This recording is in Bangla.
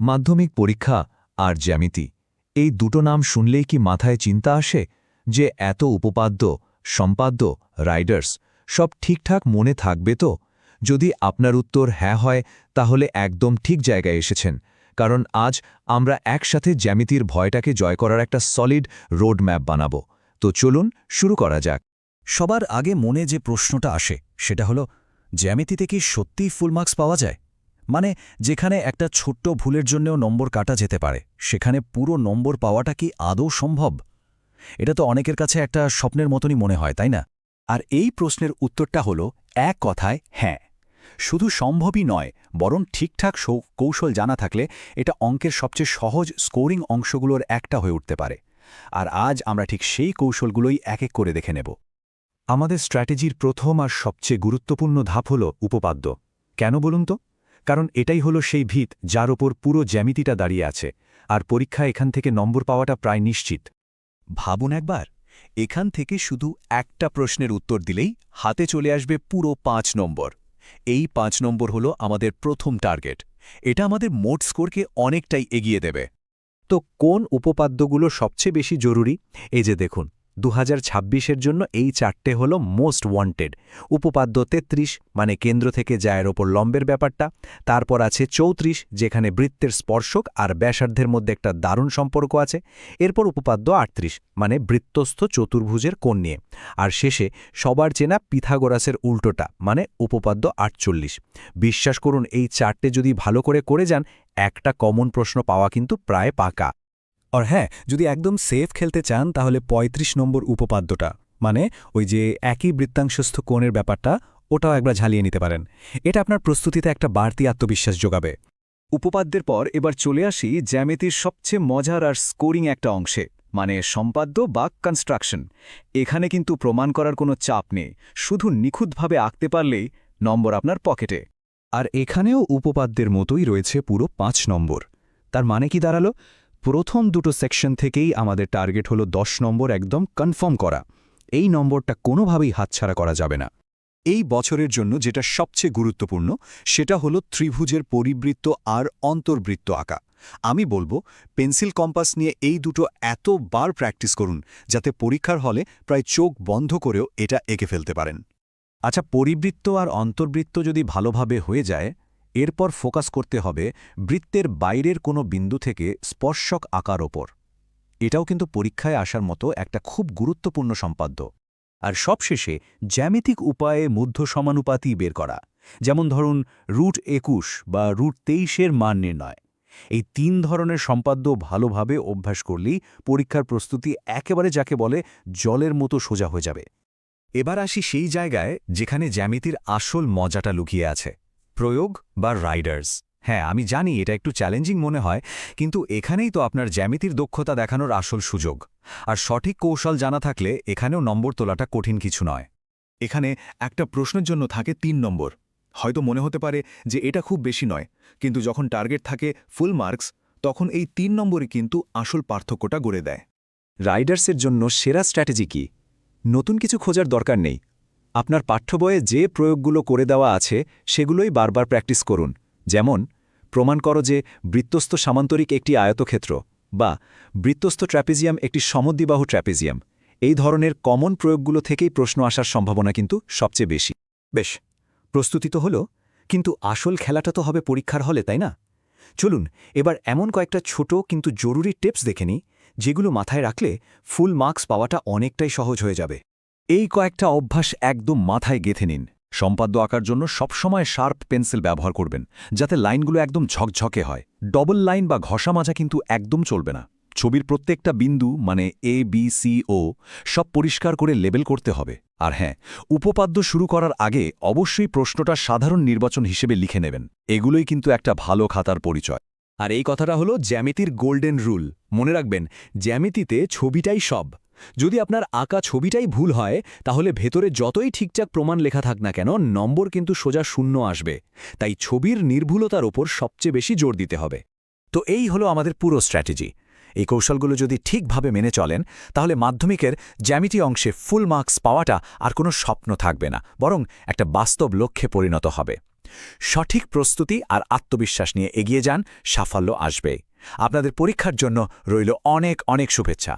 মাধ্যমিক পরীক্ষা আর জ্যামিতি। এই দুটো নাম শুনলেই কি মাথায় চিন্তা আসে যে এত উপপাদ্য, সম্পাদ্য, রাইডার্স সব ঠিকঠাক মনে থাকবে তো? যদি আপনার উত্তর হ্যাঁ হয়, তাহলে একদম ঠিক জায়গায় এসেছেন, কারণ আজ আমরা একসাথে জ্যামিতির ভয়টাকে জয় করার একটা সলিড রোড ম্যাপ বানাব। তো চলুন শুরু করা যাক। সবার আগে মনে যে প্রশ্নটা আসে, সেটা হলো, জ্যামিতিতে কি সত্যিই ফুল মার্কস পাওয়া যায়? মানে যেখানে একটা ছোট্ট ভুলের জন্যও নম্বর কাটা যেতে পারে, সেখানে পুরো নম্বর পাওয়াটা কি আদৌ সম্ভব? এটা তো অনেকের কাছে একটা স্বপ্নের মতনই মনে হয়, তাই না? আর এই প্রশ্নের উত্তরটা হল এক কথায় হ্যাঁ। শুধু সম্ভবই নয়, বরং ঠিকঠাক কৌশল জানা থাকলে এটা অঙ্কের সবচেয়ে সহজ স্কোরিং অংশগুলোর একটা হয়ে উঠতে পারে। আর আজ আমরা ঠিক সেই কৌশলগুলোই এক এক করে দেখে নেব। আমাদের স্ট্র্যাটেজির প্রথম আর সবচেয়ে গুরুত্বপূর্ণ ধাপ হল উপপাদ্য। কেন বলুন তো? কারণ এটাই হলো সেই ভিত যার ওপর পুরো জ্যামিতিটা দাঁড়িয়ে আছে, আর পরীক্ষা এখান থেকে নম্বর পাওয়াটা প্রায় নিশ্চিত। ভাবুন একবার, এখান থেকে শুধু একটা প্রশ্নের উত্তর দিলেই হাতে চলে আসবে পুরো পাঁচ নম্বর। এই পাঁচ নম্বর হলো আমাদের প্রথম টার্গেট। এটা আমাদের মোট স্কোরকে অনেকটাই এগিয়ে দেবে। তো কোন উপপাদ্যগুলো সবচেয়ে বেশি জরুরি? এই যে দেখুন দু হাজার জন্য এই চারটে হল মোস্ট ওয়ান্টেড। উপপাদ্য ৩৩ মানে কেন্দ্র থেকে জায়ের ওপর লম্বের ব্যাপারটা। তারপর আছে চৌত্রিশ, যেখানে বৃত্তের স্পর্শক আর ব্যাসার্ধের মধ্যে একটা দারুণ সম্পর্ক আছে। এরপর উপপাদ্য ৩৮ মানে বৃত্তস্থ চতুর্ভুজের কোণ নিয়ে। আর শেষে সবার চেনা পিথাগোরাসের উল্টোটা মানে উপপাদ্য আটচল্লিশ। বিশ্বাস করুন, এই চারটে যদি ভালো করে করে যান, একটা কমন প্রশ্ন পাওয়া কিন্তু প্রায় পাকা। আর হ্যাঁ যদি একদম সেফ খেলতে চান, তাহলে ৩৫ নম্বর উপপাদ্যটা মানে ওই যে একই বৃত্তাংশস্থ কোণের ব্যাপারটা, ওটাও একবার ঝালিয়ে নিতে পারেন। এটা আপনার প্রস্তুতিতে একটা বাড়তি আত্মবিশ্বাস যোগাবে। উপপাদ্যের পর এবার চলে আসি জ্যামিতির সবচেয়ে মজার আর স্কোরিং একটা অংশে মানে সম্পাদ্য বা কনস্ট্রাকশন এখানে কিন্তু প্রমাণ করার কোনো চাপ নেই, শুধু নিখুঁতভাবে আঁকতে পারলেই নম্বর আপনার পকেটে। আর এখানেও উপপাদ্যের মতোই রয়েছে পুরো পাঁচ নম্বর। তার মানে কি দাঁড়াল? প্রথম দুটো সেকশন থেকেই আমাদের টার্গেট হলো দশ নম্বর একদম কনফার্ম করা। এই নম্বরটা কোনোভাবেই হাতছাড়া করা যাবে না। এই বছরের জন্য যেটা সবচেয়ে গুরুত্বপূর্ণ, সেটা হলো ত্রিভুজের পরিবৃত্ত আর অন্তর্বৃত্ত আঁকা। আমি বলব, পেন্সিল কম্পাস নিয়ে এই দুটো এতবার প্র্যাকটিস করুন, যাতে পরীক্ষার হলে প্রায় চোখ বন্ধ করেও এটা এঁকে ফেলতে পারেন। আচ্ছা পরিবৃত্ত আর অন্তর্বৃত্ত যদি ভালোভাবে হয়ে যায় এরপর ফোকাস করতে হবে বৃত্তের বাইরের কোনো বিন্দু থেকে স্পর্শক আকার ওপর। এটাও কিন্তু পরীক্ষায় আসার মতো একটা খুব গুরুত্বপূর্ণ সম্পাদ্য। আর সবশেষে জ্যামিতিক উপায়ে মধ্য সমানুপাতি বের করা। যেমন ধরুন, রুট একুশ বা রুট তেইশের মান নির্ণয়। এই তিন ধরনের সম্পাদ্য ভালোভাবে অভ্যাস করলেই পরীক্ষার প্রস্তুতি একেবারে যাকে বলে জলের মতো সোজা হয়ে যাবে। এবার আসি সেই জায়গায় যেখানে জ্যামিতির আসল মজাটা লুকিয়ে আছে। প্রয়োগ বা রাইডার্স হ্যাঁ আমি জানি এটা একটু চ্যালেঞ্জিং মনে হয়, কিন্তু এখানেই তো আপনার জ্যামিতির দক্ষতা দেখানোর আসল সুযোগ। আর সঠিক কৌশল জানা থাকলে এখানেও নম্বর তোলাটা কঠিন কিছু নয়। এখানে একটা প্রশ্নের জন্য থাকে তিন নম্বর। হয়তো মনে হতে পারে যে এটা খুব বেশি নয়, কিন্তু যখন টার্গেট থাকে ফুল মার্কস তখন এই তিন নম্বরই কিন্তু আসল পার্থক্যটা গড়ে দেয়। রাইডার্সের জন্য সেরা স্ট্র্যাটেজি কি? নতুন কিছু খোঁজার দরকার নেই আপনার পাঠ্যবয়ে যে প্রয়োগগুলো করে দেওয়া আছে, সেগুলোই বারবার প্র্যাকটিস করুন। যেমন, প্রমাণ করো যে বৃত্তস্থ সামান্তরিক একটি আয়তক্ষেত্র বা বৃত্তস্থ ট্র্যাপিজিয়াম একটি সমদ্বিবাহু ট্র্যাপিজিয়াম। এই ধরনের কমন প্রয়োগগুলো থেকেই প্রশ্ন আসার সম্ভাবনা কিন্তু সবচেয়ে বেশি। বেশ, প্রস্তুতি তো হল, কিন্তু আসল খেলাটা তো হবে পরীক্ষার হলে, তাই না? চলুন, এবার এমন কয়েকটা ছোট কিন্তু জরুরি টিপস দেখে নিই, যেগুলো মাথায় রাখলে ফুল মার্কস পাওয়াটা অনেকটাই সহজ হয়ে যাবে। এই কয়েকটা অভ্যাস একদম মাথায় গেঁথে নিন। সম্পাদ্য আঁকার জন্য সবসময় শার্প পেন্সিল ব্যবহার করবেন, যাতে লাইনগুলো একদম ঝকঝকে হয়। ডবল লাইন বা ঘষা মাজা কিন্তু একদম চলবে না। ছবির প্রত্যেকটা বিন্দু মানে এ বি সি ও সব পরিষ্কার করে লেবেল করতে হবে। আর হ্যাঁ উপপাদ্য শুরু করার আগে অবশ্যই প্রশ্নটা সাধারণ নির্বাচন হিসেবে লিখে নেবেন। এগুলোই কিন্তু একটা ভালো খাতার পরিচয়। আর এই কথাটা হলো জ্যামিতির গোল্ডেন রুল। মনে রাখবেন, জ্যামিতিতে ছবিটাই সব। যদি আপনার আঁকা ছবিটাই ভুল হয়, তাহলে ভেতরে যতই ঠিকঠাক প্রমাণ লেখা থাক না কেন, নম্বর কিন্তু সোজা শূন্য আসবে। তাই ছবির নির্ভুলতার ওপর সবচেয়ে বেশি জোর দিতে হবে। তো এই হলো আমাদের পুরো স্ট্র্যাটেজি। এই কৌশলগুলো যদি ঠিকভাবে মেনে চলেন, তাহলে মাধ্যমিকের জ্যামিতি অংশে ফুল মার্কস পাওয়াটা আর কোনো স্বপ্ন থাকবে না, বরং একটা বাস্তব লক্ষ্যে পরিণত হবে। সঠিক প্রস্তুতি আর আত্মবিশ্বাস নিয়ে এগিয়ে যান, সাফল্য আসবে আপনাদের পরীক্ষার জন্য রইল অনেক অনেক শুভেচ্ছা।